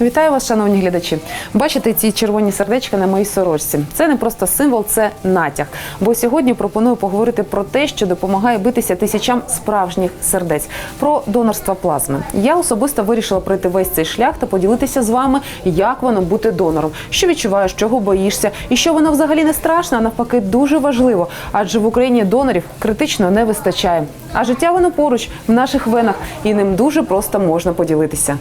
Вітаю вас, шановні глядачі. Бачите ці червоні сердечка на моїй сорочці. Це не просто символ, це натяг. Бо сьогодні пропоную поговорити про те, що допомагає битися тисячам справжніх сердець, про донорство плазми. Я особисто вирішила пройти весь цей шлях та поділитися з вами, як воно бути донором, що відчуваєш, чого боїшся, і що воно взагалі не страшно, а навпаки, дуже важливо. Адже в Україні донорів критично не вистачає. А життя воно поруч в наших венах, і ним дуже просто можна поділитися.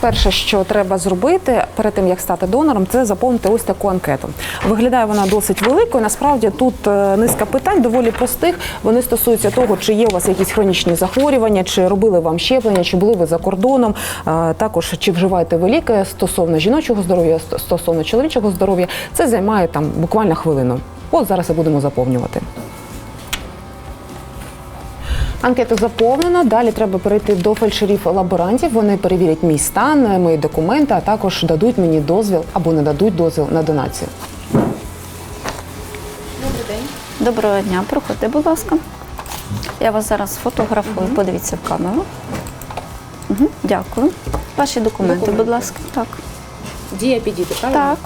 Перше, що треба зробити перед тим, як стати донором, це заповнити ось таку анкету. Виглядає вона досить великою. Насправді тут е, низка питань доволі простих. Вони стосуються того, чи є у вас якісь хронічні захворювання, чи робили вам щеплення, чи були ви за кордоном. Е, Також чи вживаєте ви ліки стосовно жіночого здоров'я, стосовно чоловічого здоров'я. Це займає там буквально хвилину. От зараз і будемо заповнювати. Анкета заповнена. Далі треба перейти до фельдшерів-лаборантів. Вони перевірять мій стан, мої документи, а також дадуть мені дозвіл або не дадуть дозвіл на донацію. Добрий день. Доброго дня, проходьте, будь ласка. Я вас зараз фотографую, подивіться в камеру. Угу, дякую. Ваші документи, Документи. будь ласка. Так. Дія підійти, правильно? Так.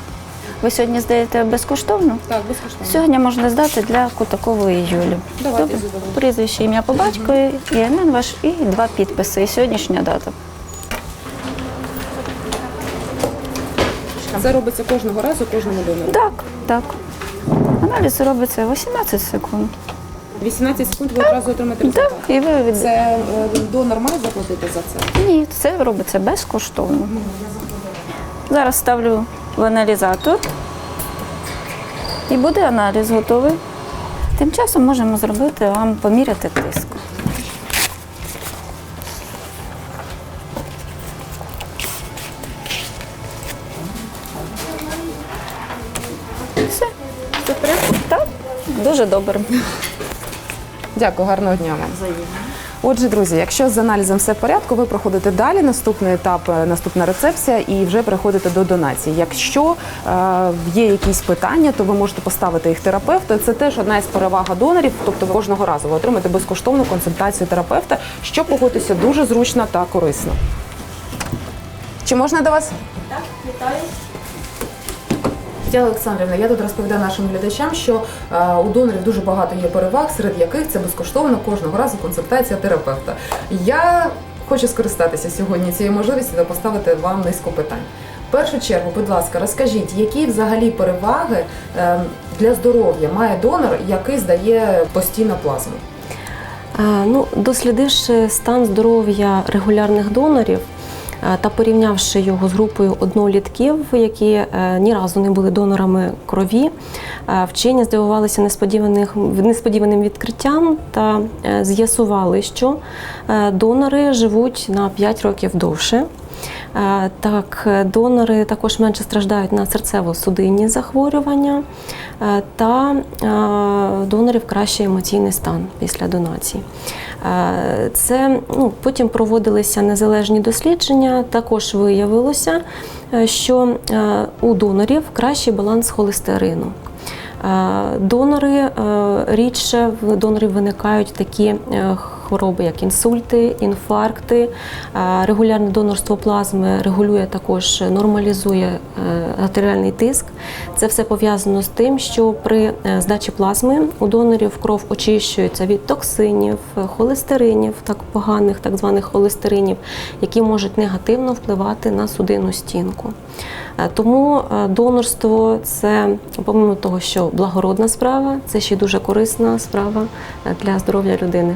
Ви сьогодні здаєте безкоштовно? Так, безкоштовно. Сьогодні можна здати для Кутакової Юлі. Давайте, Добре? задоволення. Прізвище, ім'я по батькові, імен ваш і два підписи. І сьогоднішня дата. Це робиться кожного разу, кожному донору. Так, так. Аналіз робиться 18 секунд. 18 секунд ви одразу отримаєте Так, і ви від... Це е, донор має заплатити за це? Ні, це робиться безкоштовно. Зараз ставлю в аналізатор. І буде аналіз готовий. Тим часом можемо зробити вам поміряти тиск. Все. Порядку? Так, дуже добре. Дякую, гарного дня вам. Отже, друзі, якщо з аналізом все в порядку, ви проходите далі. Наступний етап, е, наступна рецепція, і вже переходите до донації. Якщо е, є якісь питання, то ви можете поставити їх терапевту. Це теж одна із переваг донорів. Тобто ви кожного разу ви отримаєте безкоштовну консультацію терапевта, що погодитися дуже зручно та корисно. Чи можна до вас? Тетяна Олександрівна, я тут розповідаю нашим глядачам, що е, у донорів дуже багато є переваг, серед яких це безкоштовно кожного разу консультація терапевта. Я хочу скористатися сьогодні цією можливістю та поставити вам низку питань. В першу чергу, будь ласка, розкажіть, які взагалі переваги е, для здоров'я має донор, який здає постійно плазму? Е, Ну, дослідивши стан здоров'я регулярних донорів та порівнявши його з групою однолітків, які е, ні разу не були донорами крові, е, вчені здивувалися несподіваних несподіваним відкриттям та е, з'ясували, що е, донори живуть на 5 років довше. Е, Так, донори також менше страждають на серцево-судинні захворювання е, та е, донорів кращий емоційний стан після донації. Це ну, потім проводилися незалежні дослідження. Також виявилося, що у донорів кращий баланс холестерину. Донори рідше в донорів виникають такі хвороби, як інсульти, інфаркти. Е, Регулярне донорство плазми регулює також, нормалізує е, артеріальний тиск. Це все пов'язано з тим, що при е, здачі плазми у донорів кров очищується від токсинів, холестеринів, так поганих так званих холестеринів, які можуть негативно впливати на судинну стінку. Тому донорство це, помимо того, що благородна справа, це ще дуже корисна справа для здоров'я людини.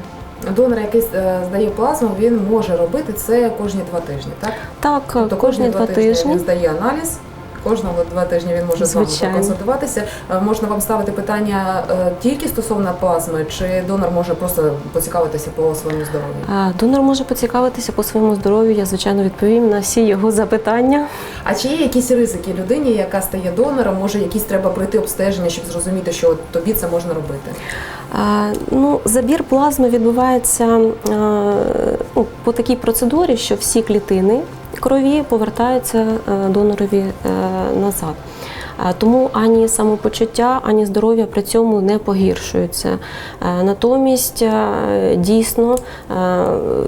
Донор, який е, здає плазму, він може робити це кожні два тижні, так? Так, Тобто кожні два він тижні. здає аналіз. Кожного два тижні він може з вами Звичайно. проконсультуватися. Е, Можна вам ставити питання е, тільки стосовно плазми, чи донор може просто поцікавитися по своєму здоров'ю? Донор може поцікавитися по своєму здоров'ю. Я звичайно відповім на всі його запитання. А чи є якісь ризики людині, яка стає донором? Може, якісь треба пройти обстеження, щоб зрозуміти, що тобі це можна робити? Ну, забір плазми відбувається ну, по такій процедурі, що всі клітини крові повертаються е, донорові е, назад. Е, Тому ані самопочуття, ані здоров'я при цьому не погіршуються. Е, Натомість, е, дійсно,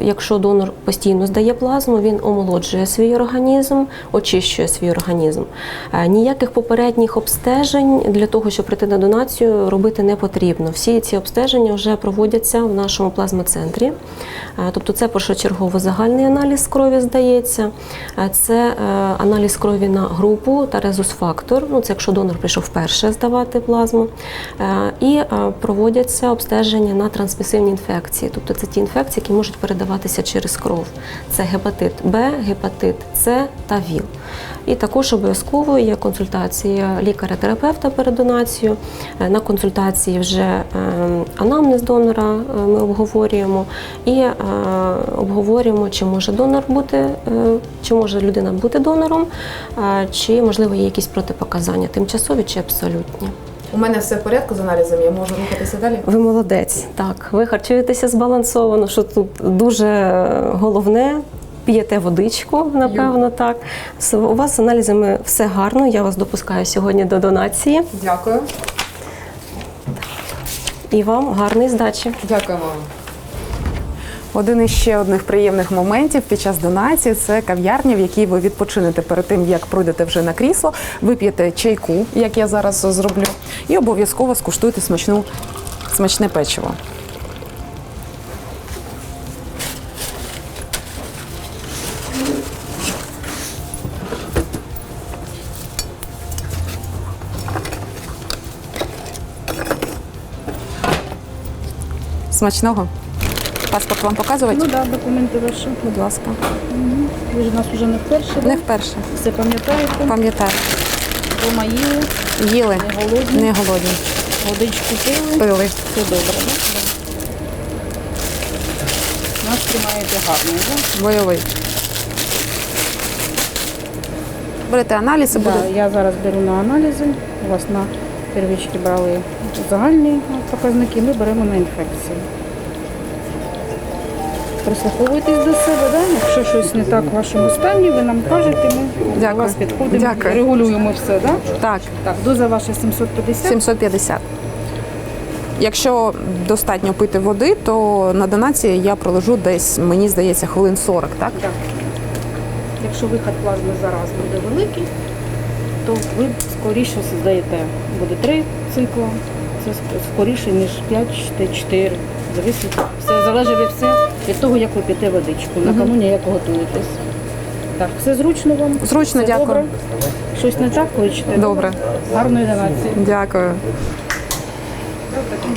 якщо донор постійно здає плазму, він омолоджує свій організм, очищує свій організм. Ніяких попередніх обстежень для того, щоб прийти на донацію, робити не потрібно. Всі ці обстеження вже проводяться в нашому плазмоцентрі. Тобто, це першочергово загальний аналіз крові здається. Це аналіз крові на групу та резус-фактор. Ну, це якщо донор прийшов вперше здавати плазму. Е, І е, проводяться обстеження на трансмісивні інфекції. Тобто це ті інфекції, які можуть передаватися через кров. Це гепатит Б, гепатит С та ВІЛ. І також обов'язково є консультація лікаря-терапевта перед донацією. Е, На консультації вже е, анамнез донора е, ми обговорюємо і е, обговорюємо, чи може донор бути, чи може людина бути донором, чи можливо є якісь протипоказання, тимчасові чи абсолютні. У мене все в порядку з аналізом, я можу рухатися далі. Ви молодець. Так, ви харчуєтеся збалансовано, що тут дуже головне. П'єте водичку, напевно, так. С- У вас з аналізами все гарно. Я вас допускаю сьогодні до донації. Дякую. І вам гарної здачі. Дякую вам. Один із ще одних приємних моментів під час донації це кав'ярня, в якій ви відпочинете перед тим, як пройдете вже на крісло, вип'єте чайку, як я зараз зроблю, і обов'язково скуштуєте смачну, смачне печиво. Смачного. Паспорт вам показувати? Ну так, да, документи ваші. Будь ласка. Ви ж у нас вже не вперше. Не да? вперше. Все пам'ятаєте? Пам'ятаю. Дома їли, Їли. не голодні, Не голодні. водичку пили. Пили. Все добре, так? Да? Нас тримаєте гарно, так? Бойовий. Берете аналіз і Да? буде. Да, я зараз беру на аналізи. У вас на первички брали загальні показники, ми беремо на інфекції. Прислуховуйтесь до себе, да? якщо щось не так в вашому стані, ви нам кажете, ми до вас підходимо, Дякую. регулюємо все. Да? Так, Так, доза ваша 750. 750. Якщо достатньо пити води, то на донації я пролежу десь, мені здається, хвилин 40, так? Так. Якщо виход плазми зараз буде великий, то ви скоріше здаєте. Буде три цикла. Це скоріше, ніж 5 чи 4. Зависить. Все залежить від все від того, як ви п'єте водичку. Накануні як готуєтесь. Так, все зручно вам? Зручно, Все дякую. Добре? Щось не так хочете? Добре. Гарної донації. Дякую.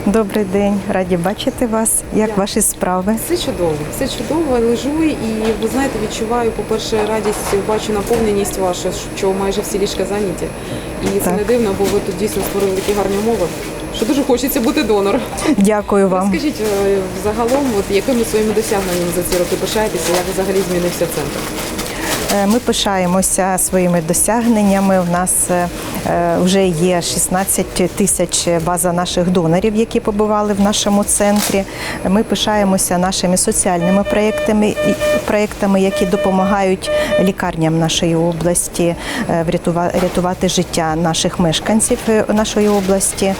Добрий день, раді бачити вас. Як ваші справи? Все чудово, все чудово. Лежу і ви знаєте, відчуваю, по-перше, радість, бачу наповненість вашу, що майже всі ліжка зайняті. І це не дивно, бо ви тут дійсно створили такі гарні умови, що дуже хочеться бути донором. Дякую вам. Скажіть е, загалом, от якими своїми досягненнями за ці роки пишаєтеся, як взагалі змінився центр? Е, Ми пишаємося своїми досягненнями. У нас е, е, вже є 16 тисяч база наших донорів, які побували в нашому центрі. Ми пишаємося нашими соціальними проєктами, проєктами, які допомагають лікарням нашої області е, врятува- рятувати життя наших мешканців нашої області.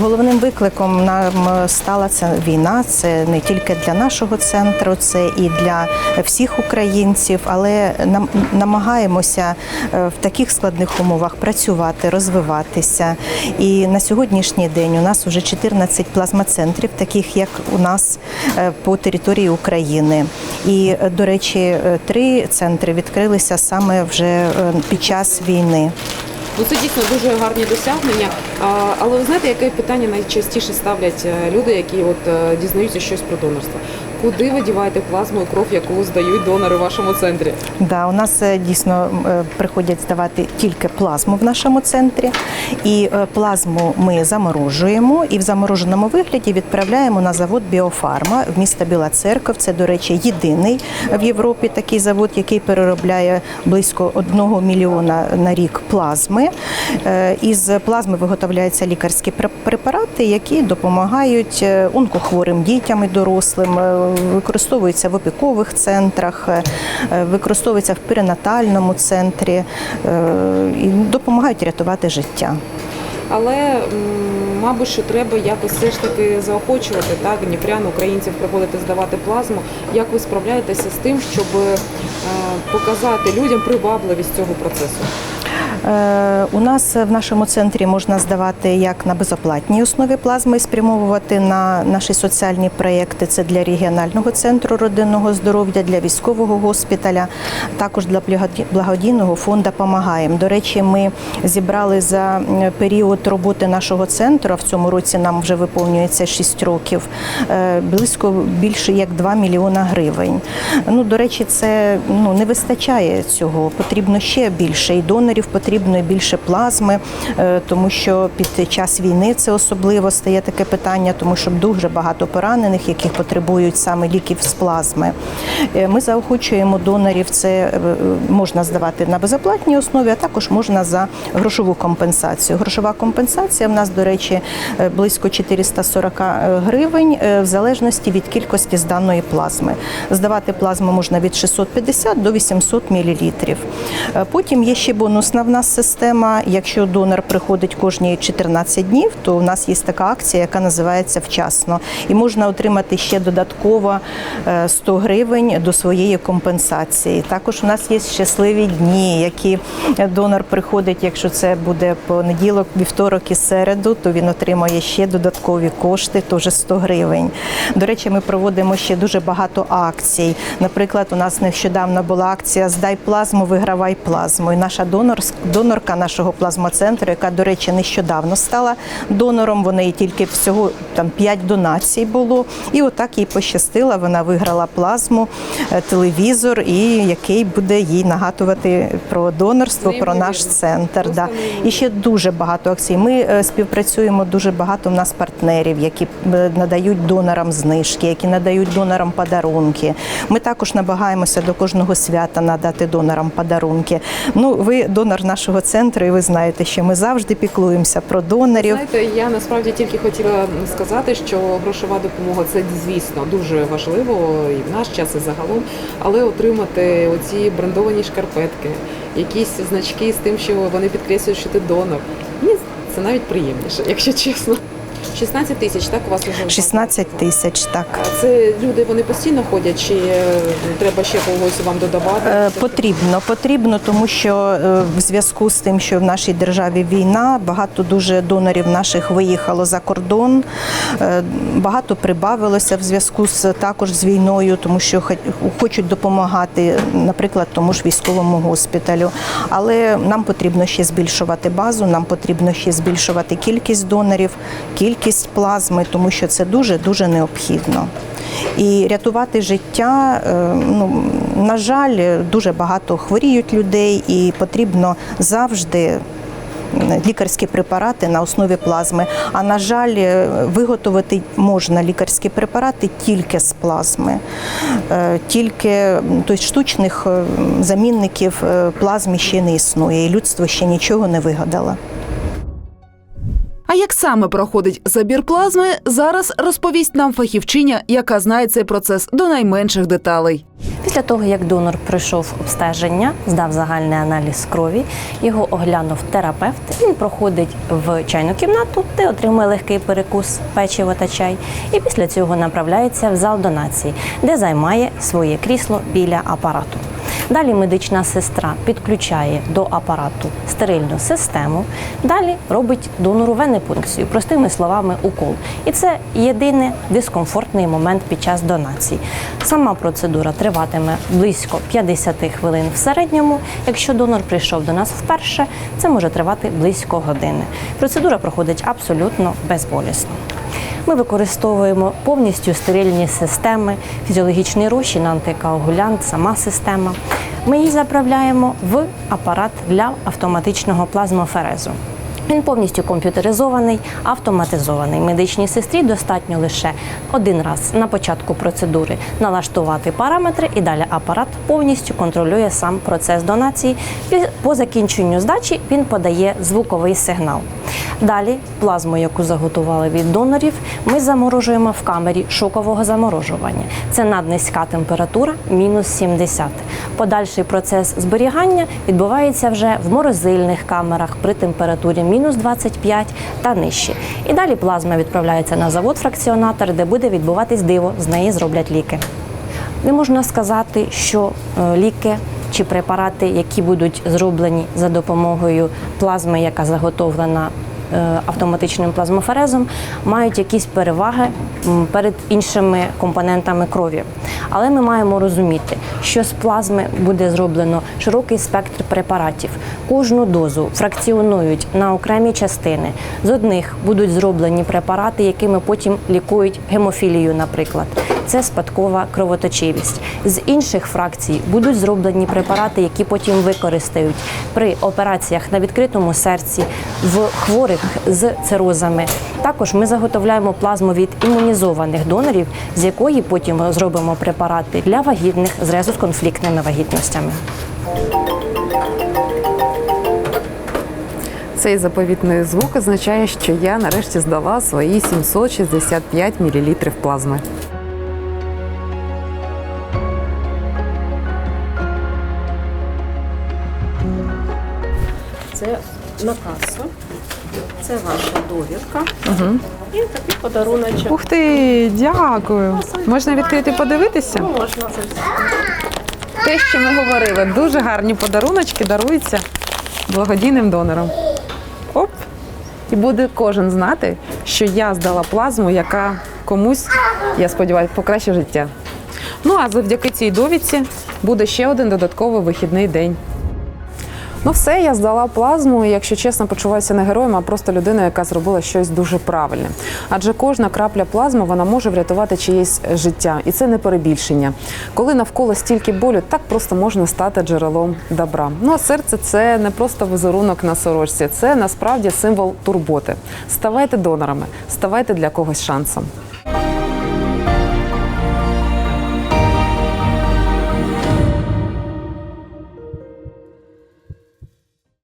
Головним викликом нам стала ця війна. Це не тільки для нашого центру, це і для всіх українців, але нам намагаємося е, в таких складних умовах працювати, розвиватися. І на сьогоднішній день у нас вже 14 плазмоцентрів, таких як у нас е, по території України. І, е, до речі, три центри відкрилися саме вже під час війни. Ну це дійсно дуже гарні досягнення. Але ви знаєте, яке питання найчастіше ставлять люди, які от дізнаються щось про донорство? Куди ви діваєте плазму і кров, яку здають донори в вашому центрі? Да, у нас е, дійсно е, приходять здавати тільки плазму в нашому центрі, і е, плазму ми заморожуємо і в замороженому вигляді відправляємо на завод Біофарма в місто Біла Церков. Це, до речі, єдиний в Європі такий завод, який переробляє близько одного мільйона на рік плазми. Із плазми виготовляються лікарські пре- препарати, які допомагають онкохворим дітям і дорослим. Використовується в опікових центрах, е, використовується в перинатальному центрі е, і допомагають рятувати життя. Але мабуть, що треба якось все ж таки заохочувати так дніпрян, українців приходити здавати плазму. Як ви справляєтеся з тим, щоб е, показати людям привабливість цього процесу? Е, У нас в нашому центрі можна здавати як на безоплатній основі плазми і спрямовувати на наші соціальні проєкти. Це для регіонального центру родинного здоров'я, для військового госпіталя, також для благодійного фонду «Помагаєм». До речі, ми зібрали за період роботи нашого центру, в цьому році нам вже виповнюється 6 років, е, близько більше як 2 мільйона гривень. Ну, до речі, це ну, не вистачає цього. Потрібно ще більше і донорів потрібно і більше плазми, е, тому що під час війни це особливо стає таке питання, тому що дуже багато поранених, яких потребують саме ліків з плазми. Е, Ми заохочуємо донорів. Це е, можна здавати на безоплатній основі, а також можна за грошову компенсацію. Грошова компенсація в нас, до речі, близько 440 гривень в залежності від кількості зданої плазми. Здавати плазму можна від 650 до 800 мл. Потім є ще бонусна в нас система. Якщо донор приходить кожні 14 днів, то у нас є така акція, яка називається вчасно, і можна отримати ще додатково е, 100 гривень до своєї компенсації. Також у нас є щасливі дні, які донор приходить, якщо це буде понеділок, вівторок і середу, то він отримає ще додаткові кошти, теж 100 гривень. До речі, ми проводимо ще дуже багато акцій. Наприклад, у нас нещодавно була акція Здай плазму, вигравай плазму. І наша донор, донорка нашого плазмоцентру, яка, до речі, нещодавно стала донором. Вони їй тільки всього там 5 донацій було. І отак їй пощастило. Вона виграла плазму, е, телевізор, і який буде їй нагадувати про донорство, про наш центр. Да. І ще дуже багато акцій. Ми е, співпрацюємо дуже багато. У нас партнерів, які е, надають донорам знижки, які надають донорам подарунки. Ми також намагаємося до кожного свята надати донорам подарунки. Ну, ви донор нашого центру, і ви знаєте, що ми завжди піклуємося про донорів. Знаєте, я насправді тільки хотіла сказати, що грошова допомога це звісно дуже важливо і в наш час, і загалом. Але отримати оці брендовані шкарпетки, якісь значки з тим, що вони підкреслюють, що ти донор. Мені це навіть приємніше, якщо чесно. 16 тисяч, так у вас уже 16 тисяч, так. Це люди вони постійно ходять, чи е, треба ще когось вам додавати? Е, Потрібно, потрібно, тому що е, в зв'язку з тим, що в нашій державі війна, багато дуже донорів наших виїхало за кордон, багато прибавилося в зв'язку з також з війною, тому що хочуть допомагати, наприклад, тому ж військовому госпіталю. Але нам потрібно ще збільшувати базу, нам потрібно ще збільшувати кількість донорів, кількість плазми, тому що це дуже дуже необхідно. І рятувати життя, е, ну на жаль, дуже багато хворіють людей, і потрібно завжди. Лікарські препарати на основі плазми. А на жаль, е, виготовити можна лікарські препарати тільки з плазми, Е, тільки тобто штучних замінників плазмі ще не існує, і людство ще нічого не вигадало. Саме проходить забір плазми, зараз розповість нам фахівчиня, яка знає цей процес до найменших деталей. Після того, як донор пройшов обстеження, здав загальний аналіз крові, його оглянув терапевт. Він проходить в чайну кімнату, де отримує легкий перекус печиво та чай, і після цього направляється в зал донації, де займає своє крісло біля апарату. Далі медична сестра підключає до апарату стерильну систему. Далі робить донору венепункцію, простими словами, укол. І це єдиний дискомфортний момент під час донації. Сама процедура триватиме близько 50 хвилин в середньому. Якщо донор прийшов до нас вперше, це може тривати близько години. Процедура проходить абсолютно безболісно. Ми використовуємо повністю стерильні системи, фізіологічний розчин, антикоагулянт, сама система. Ми її заправляємо в апарат для автоматичного плазмоферезу. Він повністю комп'ютеризований, автоматизований. Медичній сестрі достатньо лише один раз на початку процедури налаштувати параметри, і далі апарат повністю контролює сам процес донації. Пі- По закінченню здачі він подає звуковий сигнал. Далі плазму, яку заготували від донорів, ми заморожуємо в камері шокового заморожування. Це наднизька температура мінус 70. Подальший процес зберігання відбувається вже в морозильних камерах при температурі мінус 25 та нижче. І далі плазма відправляється на завод-фракціонатор, де буде відбуватись диво, з неї зроблять ліки. Не можна сказати, що е, ліки чи препарати, які будуть зроблені за допомогою плазми, яка заготовлена автоматичним плазмоферезом, мають якісь переваги перед іншими компонентами крові. Але ми маємо розуміти, що з плазми буде зроблено широкий спектр препаратів. Кожну дозу фракціонують на окремі частини. З одних будуть зроблені препарати, якими потім лікують гемофілію, наприклад. Це спадкова кровоточивість. З інших фракцій будуть зроблені препарати, які потім використають при операціях на відкритому серці, в хворих з цирозами. Також ми заготовляємо плазму від імунізованих донорів, з якої потім зробимо препарати для вагітних з резус-конфліктними вагітностями. Цей заповітний звук означає, що я нарешті здала свої 765 мл плазми. Це на касу. Це ваша довідка. І такий подаруночок. Ух ти, дякую. Можна відкрити подивитися? Можна це все. Те, що ми говорили, дуже гарні подаруночки даруються благодійним донорам. Оп! І буде кожен знати, що я здала плазму, яка комусь, я сподіваюся, покращить життя. Ну а завдяки цій довідці буде ще один додатковий вихідний день. Ну, все, я здала плазму, і, якщо чесно, почуваюся не героєм, а просто людиною, яка зробила щось дуже правильне. Адже кожна крапля плазми вона може врятувати чиєсь життя, і це не перебільшення. Коли навколо стільки болю, так просто можна стати джерелом добра. Ну а серце це не просто візерунок на сорочці, це насправді символ турботи. Ставайте донорами, ставайте для когось шансом.